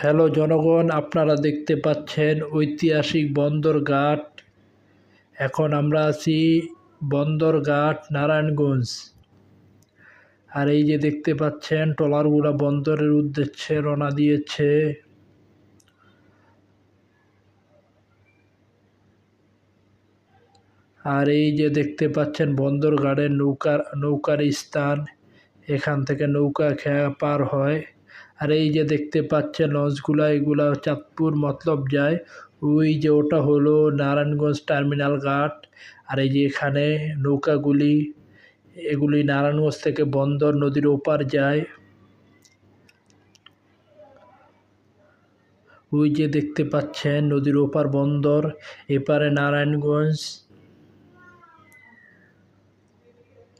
Hello জনগণ, আপনারা দেখতে পাচ্ছেন ঐতিহাসিক বন্দরঘাট। এখন আমরা আছি বন্দরঘাট, নারায়ণগঞ্জ। আর এই যে দেখতে পাচ্ছেন ট্রলারগুলো বন্দরের উদ্দেশ্যে রওনা দিয়েছে। আর এই যে দেখতে পাচ্ছেন, বন্দরঘাটের নৌকার নৌকার স্থান। এখান থেকে নৌকা খেয়া পার হয়। আর এই যে দেখতে পাচ্ছেন লঞ্চগুলা, এগুলা চাঁদপুর মতলব যায়। ওই যে ওটা হলো নারায়ণগঞ্জ টার্মিনাল ঘাট। আর এই যে এখানে নৌকাগুলি, এগুলি নারায়ণগঞ্জ থেকে বন্দর নদীর ওপার যায়। ওই যে দেখতে পাচ্ছেন নদীর ওপার বন্দর, এপারে নারায়ণগঞ্জ।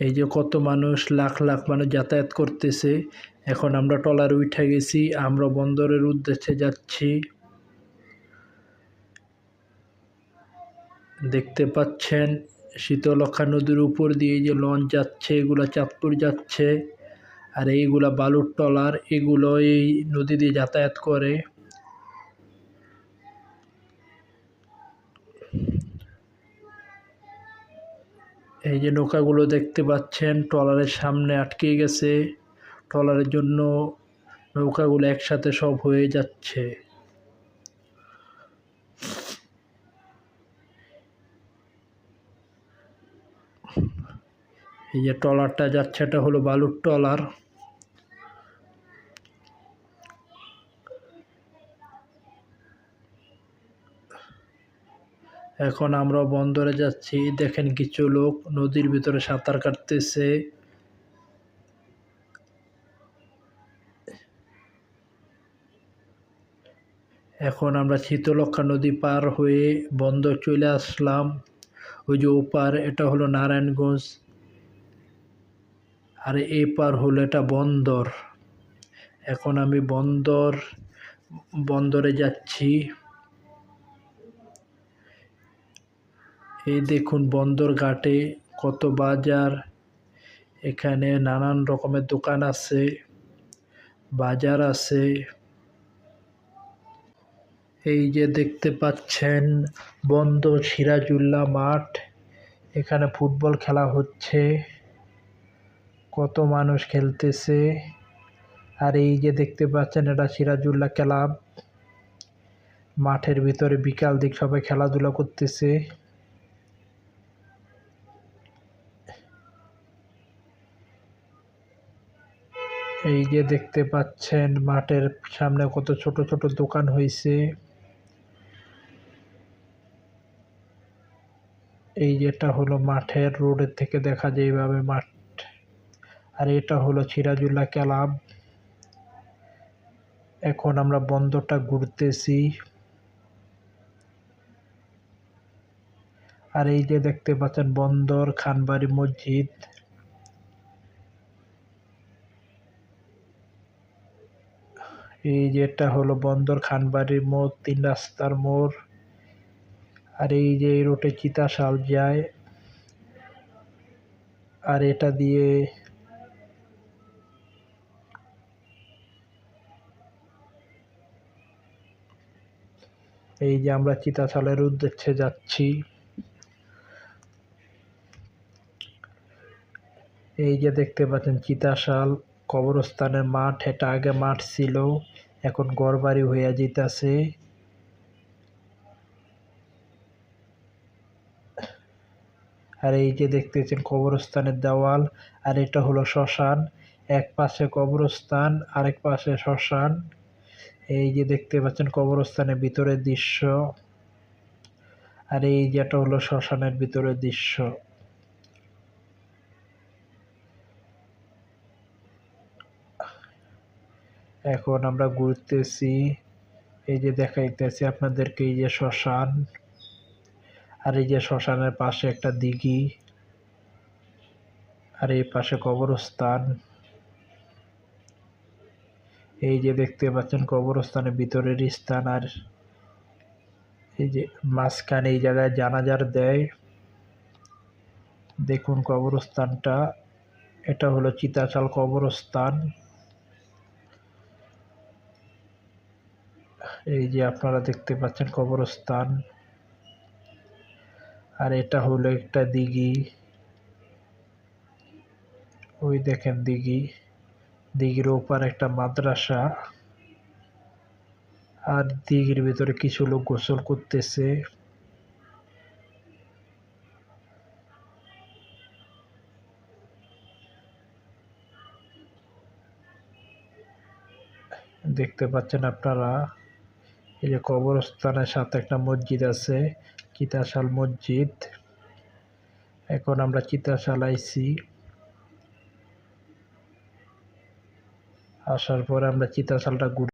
এই যে কত মানুষ, লাখ লাখ মানুষ যাতায়াত করতেছে। এখন আমরা ট্রলার উঠে গেছি, আমরা বন্দরের উদ্দেশ্যে যাচ্ছি। দেখতে পাচ্ছেন শীতলক্ষা নদীর উপর দিয়ে যে লঞ্চ যাচ্ছে, এগুলো চাঁদপুর যাচ্ছে। আর এইগুলা বালুর ট্রলার এগুলো এই নদী দিয়ে যাতায়াত করে। এই যে নৌকাগুলো দেখতে পাচ্ছেন, ট্রলারের সামনে আটকে গেছে। ট্রলারের জন্য নৌকাগুলো একসাথে সব হয়ে যাচ্ছে। এই যে ট্রলারটা যাচ্ছে, এটা হলো বালুর ট্রলার। এখন আমরা বন্দরে যাচ্ছি। দেখেন কিছু লোক নদীর ভিতরে সাঁতার কাটতেছে। এখন আমরা শীতলক্ষা নদী পার হয়ে বন্দর চলে আসলাম। ওই যে ওপার, এটা হলো নারায়ণগঞ্জ। আর এই পার হলো এটা বন্দর। এখন আমি বন্দর, বন্দরে যাচ্ছি। এই দেখুন, বন্দর ঘাটে কত বাজার। এখানে নানান রকমের দোকান আছে, বাজার আছে। এই যে দেখতে পাচ্ছেন বন্ধ সিরাজুল্লাহ মাঠ। এখানে ফুটবল খেলা হচ্ছে। কত মানুষ খেলতেছে। আর এই যে দেখতে পাচ্ছেন, এটা সিরাজুল্লাহ ক্লাব। মাঠের ভিতরে বিকাল দিক সবাই খেলাধুলা করতেছে। এই যে দেখতে পাচ্ছেন মাঠের সামনে কত ছোট ছোট দোকান হয়েছে এই যেটা হলো মাঠের রোডের থেকে দেখা যায় এইভাবে মাঠ। আর এটা হলো সিরাজুল্লাহ ক্লাব। এখন আমরা বন্দরটা ঘুরতেছি। আর এই যে দেখতে পাচ্ছেন বন্দর, খানবাড়ি মসজিদ। এই যে এটা হলো বন্দর, খানবাড়ির মোড়, তিন রাস্তার মোড়, আর এই যে এই রোডে চিতাশাল যায়, আর এটা দিয়ে এই যে আমরা চিতাশালের উদ্দেশ্যে যাচ্ছি। এই যে দেখতে পাচ্ছেন চিতাশাল কবরস্থানের মাঠ, এটা আগে মাঠ ছিল। এখন ঘরবাড়ি হইয়া যেতেছে আর এই যে দেখতেছেন কবরস্থানের দেওয়াল, আর এটা হলো শ্মশান। এক পাশে কবরস্থান, আরেক পাশে শ্মশান। এই যে দেখতে পাচ্ছেন কবরস্থানের ভিতরের দৃশ্য। আর এই যেটা হলো শ্মশানের ভিতরের দৃশ্য। এখন আমরা ঘুরতেছি। এই যে দেখাইতেছি আপনাদেরকে, এই যে শ্মশান। আর এই যে শ্মশানের পাশে একটা দিঘি। আর এই পাশে কবরস্থান। এই যে দেখতে পাচ্ছেন, কবরস্থানের ভিতরের স্থান। আর এই যে মাঝখানে এই জায়গায় জানাজার দেয়। দেখুন কবরস্থানটা। এটা হলো চিতাচাল কবরস্থান। এই যে আপনারা দেখতে পাচ্ছেন কবরস্থান। আর এটা হলো একটা দিঘি। ওই দেখেন দিঘি। দিঘির ওপার একটা মাদ্রাসা। আর দিঘির ভিতরে কিছু লোক গোসল করতেছে। দেখতে পাচ্ছেন আপনারা? এই যে কবরস্থানের সাথে একটা মসজিদ আছে চিতাশাল মসজিদ। এখন আমরা চিতাশাল আইসি আসার পরে আমরা চিতাশালটা ঘুরে